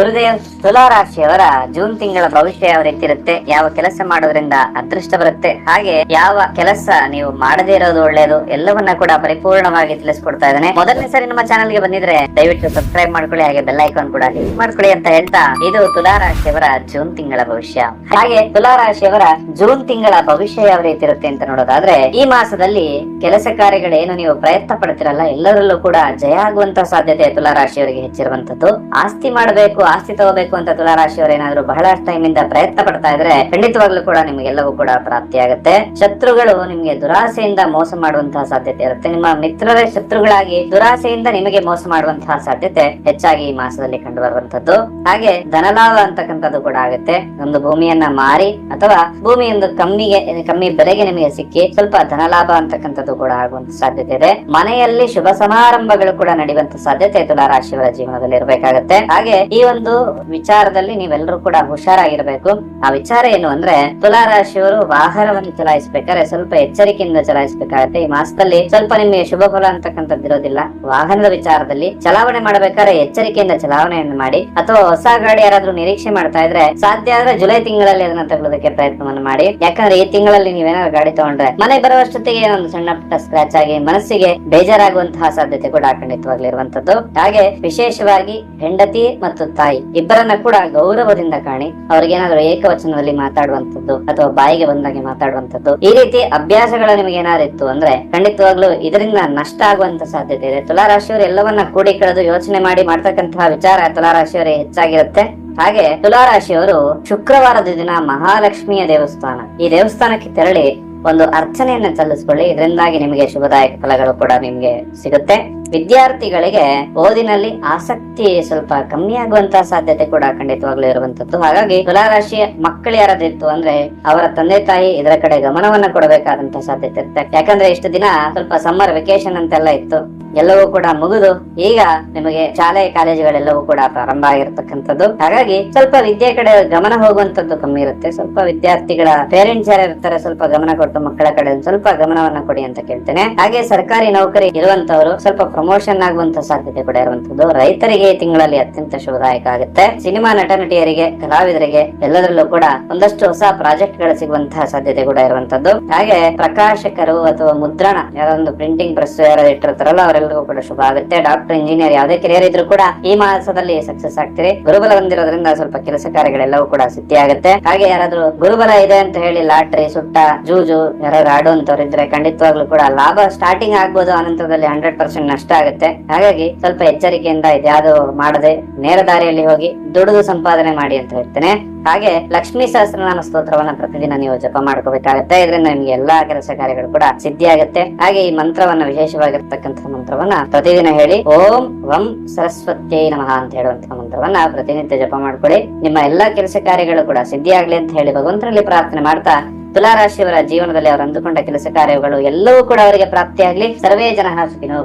ಗುರುದೇವ್ ತುಲಾ ರಾಶಿಯವರ ಜೂನ್ ತಿಂಗಳ ಭವಿಷ್ಯ ಯಾವ ರೀತಿ ಇರುತ್ತೆ ಯಾವ ಕೆಲಸ ಮಾಡೋದ್ರಿಂದ ಅದೃಷ್ಟ ಬರುತ್ತೆ. ಹಾಗೆ ಯಾವ ಕೆಲಸ ನೀವು ಮಾಡದೇ ಇರೋದು ಒಳ್ಳೇದು, ಎಲ್ಲವನ್ನ ಕೂಡ ಪರಿಪೂರ್ಣವಾಗಿ ತಿಳಿಸ್ಕೊಡ್ತಾ ಇದ್ದಾನೆ. ಮೊದಲನೇ ಸರಿ ನಮ್ಮ ಚಾನಲ್ಗೆ ಬಂದಿದ್ರೆ ದಯವಿಟ್ಟು ಸಬ್ಸ್ಕ್ರೈಬ್ ಮಾಡ್ಕೊಳ್ಳಿ, ಹಾಗೆ ಬೆಲ್ ಐಕಾನ್ ಕೂಡ ಕ್ಲಿಕ್ ಮಾಡ್ಕೊಳ್ಳಿ ಅಂತ ಹೇಳ್ತಾ ಇದು ತುಲಾ ರಾಶಿಯವರ ಜೂನ್ ತಿಂಗಳ ಭವಿಷ್ಯ. ಹಾಗೆ ತುಲಾ ರಾಶಿಯವರ ಜೂನ್ ತಿಂಗಳ ಭವಿಷ್ಯ ಯಾವ ರೀತಿ ಇರುತ್ತೆ ಅಂತ ನೋಡೋದಾದ್ರೆ, ಈ ಮಾಸದಲ್ಲಿ ಕೆಲಸ ಕಾರ್ಯಗಳೇನು ನೀವು ಪ್ರಯತ್ನ ಪಡ್ತಿರಲ್ಲ, ಎಲ್ಲರಲ್ಲೂ ಕೂಡ ಜಯ ಆಗುವಂತ ಸಾಧ್ಯತೆ ತುಲಾ ರಾಶಿಯವರಿಗೆ ಹೆಚ್ಚಿರುವಂತದ್ದು. ಆಸ್ತಿ ಮಾಡಬೇಕು ಆಸ್ತಿ ತಗೋಬೇಕು ಅಂತ ತುಲಾ ರಾಶಿಯವರು ಏನಾದ್ರು ಬಹಳ ಟೈಮಿಂದ ಪ್ರಯತ್ನ ಪಡ್ತಾ ಇದ್ರೆ ಖಂಡಿತವಾಗ್ಲೂ ಕೂಡ ನಿಮ್ಗೆಲ್ಲವೂ ಕೂಡ ಪ್ರಾಪ್ತಿ ಆಗುತ್ತೆ. ಶತ್ರುಗಳು ನಿಮ್ಗೆ ದುರಾಸೆಯಿಂದ ಮೋಸ ಮಾಡುವಂತಹ ಸಾಧ್ಯತೆ ಇರುತ್ತೆ. ನಿಮ್ಮ ಮಿತ್ರರೇ ಶತ್ರುಗಳಾಗಿ ದುರಾಸೆಯಿಂದ ನಿಮಗೆ ಮೋಸ ಮಾಡುವಂತಹ ಸಾಧ್ಯತೆ ಹೆಚ್ಚಾಗಿ ಈ ಮಾಸದಲ್ಲಿ ಕಂಡು ಬರುವಂತದ್ದು ಹಾಗೆ ಧನಲಾಭ ಅಂತಕ್ಕಂಥದ್ದು ಕೂಡ ಆಗುತ್ತೆ. ಒಂದು ಭೂಮಿಯನ್ನ ಮಾರಿ ಅಥವಾ ಭೂಮಿಯೊಂದು ಕಮ್ಮಿಗೆ, ಕಮ್ಮಿ ಬೆಲೆಗೆ ನಿಮಗೆ ಸಿಕ್ಕಿ ಸ್ವಲ್ಪ ಧನಲಾಭ ಅಂತಕ್ಕಂಥದ್ದು ಕೂಡ ಆಗುವಂತ ಸಾಧ್ಯತೆ ಇದೆ. ಮನೆಯಲ್ಲಿ ಶುಭ ಸಮಾರಂಭಗಳು ಕೂಡ ನಡೆಯುವಂತ ಸಾಧ್ಯತೆ ತುಲಾ ರಾಶಿಯವರ ಜೀವನದಲ್ಲಿ ಇರಬೇಕಾಗತ್ತೆ. ಹಾಗೆ ಈ ಒಂದು ವಿಚಾರದಲ್ಲಿ ನೀವೆಲ್ಲರೂ ಕೂಡ ಹುಷಾರಾಗಿರ್ಬೇಕು. ಆ ವಿಚಾರ ಏನು ಅಂದ್ರೆ ತುಲಾ ರಾಶಿಯವರು ವಾಹನವನ್ನು ಚಲಾಯಿಸಬೇಕಾದ್ರೆ ಸ್ವಲ್ಪ ಎಚ್ಚರಿಕೆಯಿಂದ ಚಲಾಯಿಸಬೇಕಾಗತ್ತೆ. ಈ ಮಾಸದಲ್ಲಿ ಸ್ವಲ್ಪ ನಿಮಗೆ ಶುಭ ಫಲ ಅಂತಕ್ಕಂಥದ್ದು ಇರೋದಿಲ್ಲ. ವಾಹನದ ವಿಚಾರದಲ್ಲಿ ಚಲಾವಣೆ ಮಾಡಬೇಕಾದ್ರೆ ಎಚ್ಚರಿಕೆಯಿಂದ ಚಲಾವಣೆಯನ್ನು ಮಾಡಿ, ಅಥವಾ ಹೊಸ ಗಾಡಿ ಯಾರಾದ್ರೂ ನಿರೀಕ್ಷೆ ಮಾಡ್ತಾ ಇದ್ರೆ ಸಾಧ್ಯ ಆದ್ರೆ ಜುಲೈ ತಿಂಗಳಲ್ಲಿ ಅದನ್ನ ತಗೊಳ್ಳೋದಕ್ಕೆ ಪ್ರಯತ್ನವನ್ನು ಮಾಡಿ. ಯಾಕಂದ್ರೆ ಈ ತಿಂಗಳಲ್ಲಿ ನೀವೇನಾದ್ರು ಗಾಡಿ ತಗೊಂಡ್ರೆ ಮನೆ ಬರುವಷ್ಟೊತ್ತಿಗೆ ಒಂದು ಸಣ್ಣ ಪುಟ್ಟ ಸ್ಕ್ರಾಚ್ ಆಗಿ ಮನಸ್ಸಿಗೆ ಬೇಜಾರಾಗುವಂತಹ ಸಾಧ್ಯತೆ ಕೂಡ ಖಂಡಿತವಾಗ್ಲಿರುವಂತದ್ದು ಹಾಗೆ ವಿಶೇಷವಾಗಿ ಹೆಂಡತಿ ಮತ್ತು ತಾಯಿ. ಇಬ್ಬರನ್ನ ಕೂಡ ಗೌರವದಿಂದ ಕಾಣಿ. ಅವ್ರಿಗೇನಾದ್ರೂ ಏಕವಚನದಲ್ಲಿ ಮಾತಾಡುವಂತದ್ದು ಅಥವಾ ಬಾಯಿಗೆ ಬಂದಾಗೆ ಮಾತಾಡುವಂತದ್ದು ಈ ರೀತಿ ಅಭ್ಯಾಸಗಳು ನಿಮಗೆ ಇತ್ತು ಅಂದ್ರೆ ಖಂಡಿತವಾಗ್ಲೂ ಇದರಿಂದ ನಷ್ಟ ಆಗುವಂತ ಸಾಧ್ಯತೆ ಇದೆ. ತುಲಾರಾಶಿಯವರು ಎಲ್ಲವನ್ನ ಕೂಡಿ ಕಳೆದು ಯೋಚನೆ ಮಾಡಿ ಮಾಡ್ತಕ್ಕಂತಹ ವಿಚಾರ ತುಲಾರಾಶಿಯವರೇ ಹೆಚ್ಚಾಗಿರುತ್ತೆ. ಹಾಗೆ ತುಲಾರಾಶಿಯವರು ಶುಕ್ರವಾರದ ದಿನ ಮಹಾಲಕ್ಷ್ಮಿಯ ದೇವಸ್ಥಾನ. ಈ ದೇವಸ್ಥಾನಕ್ಕೆ ತೆರಳಿ ಒಂದು ಅರ್ಚನೆಯನ್ನ ಸಲ್ಲಿಸ್ಕೊಳ್ಳಿ. ಇದರಿಂದಾಗಿ ನಿಮಗೆ ಶುಭದಾಯಕ ಫಲಗಳು ಕೂಡ ನಿಮ್ಗೆ ಸಿಗುತ್ತೆ. ವಿದ್ಯಾರ್ಥಿಗಳಿಗೆ ಓದಿನಲ್ಲಿ ಆಸಕ್ತಿ ಸ್ವಲ್ಪ ಕಮ್ಮಿ ಆಗುವಂತಹ ಸಾಧ್ಯತೆ ಕೂಡ ಖಂಡಿತವಾಗ್ಲೂ ಇರುವಂತದ್ದು ಹಾಗಾಗಿ ತುಲಾರಾಶಿಯ ಮಕ್ಕಳು ಯಾರಾದಿತ್ತು ಅಂದ್ರೆ ಅವರ ತಂದೆ ತಾಯಿ ಇದರ ಕಡೆ ಗಮನವನ್ನ ಕೊಡಬೇಕಾದಂತ ಸಾಧ್ಯತೆ ಇರುತ್ತೆ. ಯಾಕಂದ್ರೆ ಇಷ್ಟು ದಿನ ಸ್ವಲ್ಪ ಸಮ್ಮರ್ ವೆಕೇಶನ್ ಅಂತೆಲ್ಲ ಇತ್ತು. ಎಲ್ಲವೂ ಕೂಡ ಮುಗಿದು ಈಗ ನಿಮಗೆ ಶಾಲೆ ಕಾಲೇಜುಗಳೆಲ್ಲವೂ ಕೂಡ ಪ್ರಾರಂಭ ಆಗಿರ್ತಕ್ಕಂಥದ್ದು. ಹಾಗಾಗಿ ಸ್ವಲ್ಪ ವಿದ್ಯೆ ಕಡೆ ಗಮನ ಹೋಗುವಂತದ್ದು ಕಮ್ಮಿ ಇರುತ್ತೆ. ಸ್ವಲ್ಪ ವಿದ್ಯಾರ್ಥಿಗಳ ಪೇರೆಂಟ್ಸ್ ಯಾರು ಇರ್ತಾರೆ ಸ್ವಲ್ಪ ಗಮನ ಕೊಟ್ಟು ಮಕ್ಕಳ ಕಡೆ ಸ್ವಲ್ಪ ಗಮನವನ್ನ ಕೊಡಿ ಅಂತ ಕೇಳ್ತೇನೆ. ಹಾಗೆ ಸರ್ಕಾರಿ ನೌಕರಿ ಇರುವಂತವರು ಸ್ವಲ್ಪ ಪ್ರಮೋಷನ್ ಆಗುವಂತ ಸಾಧ್ಯತೆ ಕೂಡ ಇರುವಂತದ್ದು. ರೈತರಿಗೆ ಈ ತಿಂಗಳಲ್ಲಿ ಅತ್ಯಂತ ಶುಭದಾಯಕ ಆಗುತ್ತೆ. ಸಿನಿಮಾ ನಟ ನಟಿಯರಿಗೆ ಕಲಾವಿದರಿಗೆ ಎಲ್ಲದರಲ್ಲೂ ಕೂಡ ಒಂದಷ್ಟು ಹೊಸ ಪ್ರಾಜೆಕ್ಟ್ಗಳು ಸಿಗುವಂತಹ ಸಾಧ್ಯತೆ ಕೂಡ ಇರುವಂತದ್ದು. ಹಾಗೆ ಪ್ರಕಾಶಕರು ಅಥವಾ ಮುದ್ರಣ, ಯಾರೊಂದು ಪ್ರಿಂಟಿಂಗ್ ಪ್ರೆಸ್ ಯಾರು ಇಟ್ಟಿರ್ತಾರಲ್ಲ ಅವರೆಲ್ಲರಿಗೂ ಕೂಡ ಶುಭ ಆಗುತ್ತೆ. ಡಾಕ್ಟರ್ ಇಂಜಿನಿಯರ್ ಯಾವುದೇ ಕೆರಿಯರ್ ಇದ್ರು ಕೂಡ ಈ ಮಾಸದಲ್ಲಿ ಸಕ್ಸಸ್ ಆಗ್ತೀರಿ. ಗುರುಬಲ ಹೊಂದಿರೋದ್ರಿಂದ ಸ್ವಲ್ಪ ಕೆಲಸ ಕಾರ್ಯಗಳೆಲ್ಲವೂ ಕೂಡ ಸಿದ್ಧಿ ಆಗುತ್ತೆ ಹಾಗೆ ಯಾರಾದ್ರೂ ಗುರುಬಲ ಇದೆ ಅಂತ ಹೇಳಿ ಲಾಟ್ರಿ, ಸುಟ್ಟ, ಜೂಜು, ಯಾರಾದ್ರೂ ಆಡುವಂತವ್ರು ಇದ್ರೆ ಖಂಡಿತವಾಗ್ಲೂ ಕೂಡ ಲಾಭ ಸ್ಟಾರ್ಟಿಂಗ್ ಆಗ್ಬೋದು. ಅನಂತರದಲ್ಲಿ ಹಂಡ್ರೆಡ್ ಪರ್ಸೆಂಟ್ ನಷ್ಟ ಆಗುತ್ತೆ ಹಾಗಾಗಿ ಸ್ವಲ್ಪ ಎಚ್ಚರಿಕೆಯಿಂದ ಇದ್ಯಾವುದು ಮಾಡದೆ ನೇರ ದಾರಿಯಲ್ಲಿ ಹೋಗಿ ದುಡಿದು ಸಂಪಾದನೆ ಮಾಡಿ ಅಂತ ಹೇಳ್ತೇನೆ. ಹಾಗೆ ಲಕ್ಷ್ಮೀ ಸಹಸ್ರನಾಮ ಸ್ತೋತ್ರವನ್ನ ಪ್ರತಿದಿನ ನೀವು ಜಪ ಮಾಡ್ಕೋಬೇಕಾಗತ್ತೆ. ಇದರಿಂದ ನಿಮ್ಗೆ ಎಲ್ಲಾ ಕೆಲಸ ಕಾರ್ಯಗಳು ಕೂಡ ಸಿದ್ಧಿ ಆಗುತ್ತೆ ಹಾಗೆ ಈ ಮಂತ್ರವನ್ನ ವಿಶೇಷವಾಗಿರ್ತಕ್ಕಂಥ ಮಂತ್ರವನ್ನ ಪ್ರತಿದಿನ ಹೇಳಿ, ಓಂ ವಂ ಸರಸ್ವತಿ ನಮಃ ಅಂತ ಹೇಳುವಂತಹ ಮಂತ್ರವನ್ನ ಪ್ರತಿನಿತ್ಯ ಜಪ ಮಾಡ್ಕೊಳ್ಳಿ. ನಿಮ್ಮ ಎಲ್ಲಾ ಕೆಲಸ ಕಾರ್ಯಗಳು ಕೂಡ ಸಿದ್ಧಿ ಅಂತ ಹೇಳಿ ಭಗವಂತನಲ್ಲಿ ಪ್ರಾರ್ಥನೆ ಮಾಡ್ತಾ, ತುಲಾರಾಶಿಯವರ ಜೀವನದಲ್ಲಿ ಅವರು ಅಂದುಕೊಂಡ ಕೆಲಸ ಕಾರ್ಯಗಳು ಎಲ್ಲವೂ ಕೂಡ ಅವರಿಗೆ ಪ್ರಾಪ್ತಿಯಾಗ್ಲಿ. ಸರ್ವೇ ಜನ ಸುಖಿನೋ.